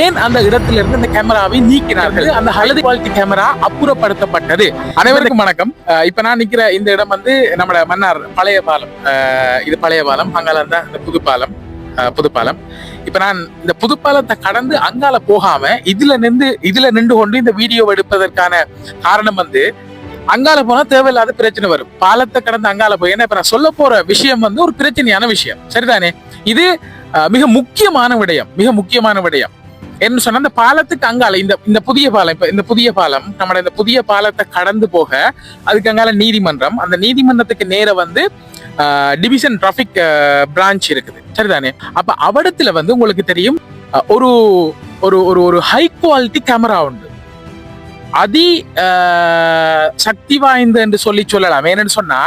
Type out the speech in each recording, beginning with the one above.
ஏன் அந்த இடத்துல இருந்து இந்த கேமராவை நீக்கினார்கள்? அந்த ஹலதி குவாலிட்டி கேமரா அப்புறப்படுத்தப்பட்டது. அனைவருக்கும் வணக்கம். அஹ் இப்ப நான் நிக்கிற இந்த இடம் வந்து நம்ம மன்னார் பழைய பாலம் இது பழைய பாலம் அங்கால இருந்தா இந்த புதுப்பாலம். புதுப்பாலம். இப்ப நான் இந்த புதுப்பாலத்தை கடந்து அங்கால போகாம இதுல நின்று இதுல நின்று கொண்டு இந்த வீடியோ எடுப்பதற்கான காரணம் வந்து அங்கால போனா தேவையில்லாத பிரச்சனை வரும். பாலத்தை கடந்து அங்கால போய் ஏன்னா இப்ப நான் சொல்ல போற விஷயம் வந்து ஒரு பிரச்சனையான விஷயம். சரிதானே? இது மிக முக்கியமான விடயம். மிக முக்கியமான விடயம். என்ன சொன்னா இந்த பாலத்துக்கு அங்கால இந்த இந்த புதிய பாலம் இப்ப இந்த புதிய பாலம் நம்ம இந்த புதிய பாலத்தை கடந்து போக அதுக்கு அங்கால நீதிமன்றம் அந்த நீதிமன்றத்துக்கு நேர வந்து டிவிஷன் டிராபிக் பிரான்ச் இருக்குது. சரிதானே? அப்ப அவடத்துல வந்து உங்களுக்கு தெரியும் ஒரு ஒரு ஒரு ஒரு ஹை குவாலிட்டி கேமரா உண்டு. அதி சக்தி வாய்ந்த என்று சொல்லி சொல்லலாம். ஏன்னு சொன்னா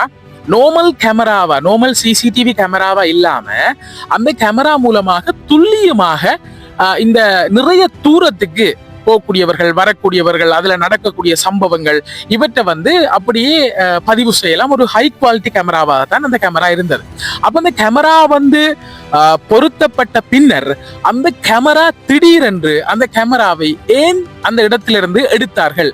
நார்மல் கேமராவா நார்மல் சிசிடிவி கேமராவா இல்லாம அந்த கேமரா மூலமாக துல்லியமாக இந்த நிறைய தூரத்துக்கு போகக்கூடியவர்கள் வரக்கூடியவர்கள் அதுல நடக்கக்கூடிய சம்பவங்கள் இவற்றை வந்து அப்படியே பதிவு செய்யலாம். ஒரு ஹை குவாலிட்டி கேமராவாக தான் அந்த கேமரா இருந்தது. அப்ப அந்த கேமரா வந்து பொருத்தப்பட்ட பின்னர் அந்த கேமரா திடீரென்று அந்த கேமராவை ஏன் அந்த இடத்திலிருந்து எடுத்தார்கள்?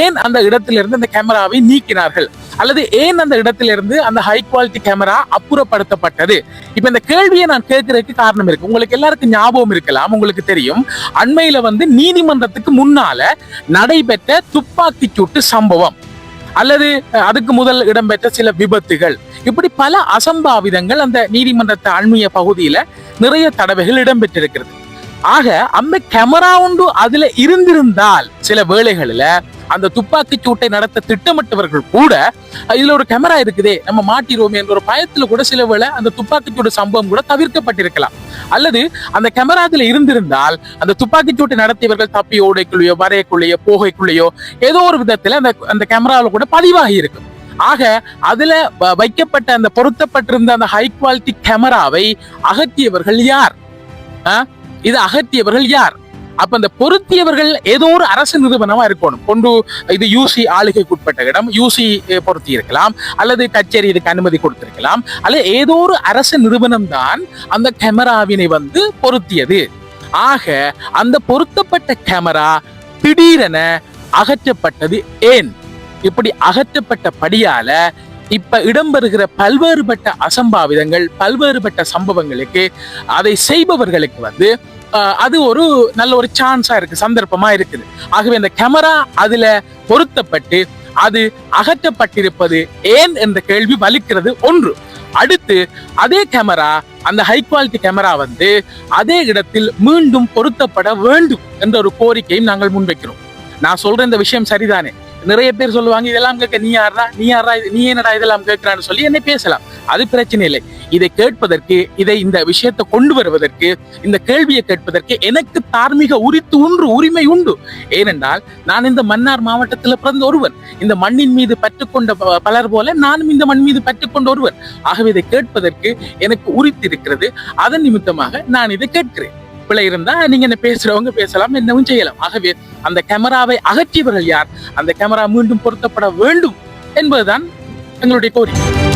ஏன் அந்த இடத்திலிருந்து அந்த கேமராவை நீக்கினார்கள்? அல்லது ஏன் அந்த இடத்திலிருந்து அந்த ஹை குவாலிட்டி கேமரா அப்புறப்படுத்தப்பட்டது? இப்ப இந்த கேள்வியை நான் கேட்கறதுக்கு காரணம் இருக்கு. உங்களுக்கு எல்லாருக்கும் ஞாபகம் இருக்கலாம் உங்களுக்கு தெரியும். அண்மையில வந்து நீதிமன்றத்துக்கு முன்னால நடைபெற்ற துப்பாக்கி சூட்டு சம்பவம். அல்லது அதுக்கு முதல் இடம்பெற்ற சில விபத்துகள். இப்படி பல அசம்பாவிதங்கள் அந்த நீதிமன்றத்தை அண்மைய பகுதியில நிறைய தடவைகள் இடம்பெற்றிருக்கிறது. ஆக அந்த கேமரா ஒன்று அதுல இருந்திருந்தால் சில வேளைகளில் அந்த துப்பாக்கி சூட்டை நடத்த திட்டமிட்டவர்கள் கூட இதுல ஒரு கேமரா இருக்குதே நம்ம மாட்டிடுவோமே என்ற ஒரு பயத்துல கூட சில வேளை அந்த துப்பாக்கி சூடு சம்பவம் கூட தவிர்க்கப்பட்டிருக்கலாம். அல்லது அந்த கேமரா அதுல இருந்திருந்தால் அந்த துப்பாக்கி சூட்டை நடத்தியவர்கள் தப்பி ஓடைக்குள்ளேயோ வரையக்குள்ளேயோ போகைக்குள்ளேயோ ஏதோ ஒரு விதத்துல அந்த அந்த கேமராவில் கூட பதிவாகி இருக்கும். ஆக அதுல வ- வைக்கப்பட்ட அந்த பொருத்தப்பட்டிருந்த அந்த ஹை குவாலிட்டி கேமராவை அகற்றியவர்கள் யார்? ஆ? அகற்றியவர்கள் யார்? அப்ப அந்த பொருத்தியவர்கள் ஏதோ ஒரு அரசு நிறுவனமா இருக்கணும். கொண்டு இது யூசி ஆளுகைக்குட்பட்ட இடம். யூசி பொருத்தி இருக்கலாம் அல்லது கச்சேரி இதுக்கு அனுமதி கொடுத்திருக்கலாம். அல்லது ஏதோ ஒரு அரசு நிறுவனம் தான் அந்த கேமராவினை வந்து பொருத்தியது. ஆக அந்த பொருத்தப்பட்ட கேமரா திடீரென அகற்றப்பட்டது ஏன்? இப்படி அகற்றப்பட்ட படியால இப்ப இடம்பெறுகிற பல்வேறுபட்ட அசம்பாவிதங்கள் பல்வேறுபட்ட சம்பவங்களுக்கு அதை செய்பவர்களுக்கு வந்து அது ஒரு நல்ல ஒரு சான்ஸா இருக்கு சந்தர்ப்பமா இருக்குது. ஆகவே இந்த கேமரா அதுல பொருத்தப்பட்டு அது அகற்றப்பட்டிருப்பது ஏன் என்ற கேள்வி வலிக்கிறது ஒன்று. அடுத்து அதே கேமரா அந்த ஹை குவாலிட்டி கேமரா வந்து அதே இடத்தில் மீண்டும் பொருத்தப்பட வேண்டும் என்ற ஒரு கோரிக்கையும் நாங்கள் முன்வைக்கிறோம். நான் சொல்ற இந்த விஷயம் சரிதானே? நிறைய பேர் சொல்லுவாங்க இதெல்லாம் கேட்க நீ யாரா நீ யாரா நீ என்னடா இதெல்லாம் கேட்கிறான்னு சொல்லி என்னை பேசலாம். அது பிரச்சனை இல்லை. இதை கேட்பதற்கு இதை இந்த விஷயத்தை கொண்டு வருவதற்கு இந்த கேள்வியை கேட்பதற்கு எனக்கு தார்மீக உரித்து உண்டு உரிமை உண்டு. ஏனென்றால் நான் இந்த மன்னார் மாவட்டத்தில் பிறந்த ஒருவர். இந்த மண்ணின் மீது பற்றுக்கொண்ட ப- பலர் போல நானும் இந்த மண் மீது பற்றுக்கொண்ட ஒருவர். ஆகவே இதை கேட்பதற்கு எனக்கு உரித்து இருக்கிறது அதன் நிமித்தமாக நான் இதை கேட்கிறேன். பிழை இருந்தா நீங்க என்ன பேசுறவங்க பேசலாம் என்னவும் செய்யலாம். ஆகவே அந்த கேமராவை அகற்றியவர்கள் யார்? அந்த கேமரா மீண்டும் பொருத்தப்பட வேண்டும் என்பதுதான் எங்களுடைய கோரிக்கை.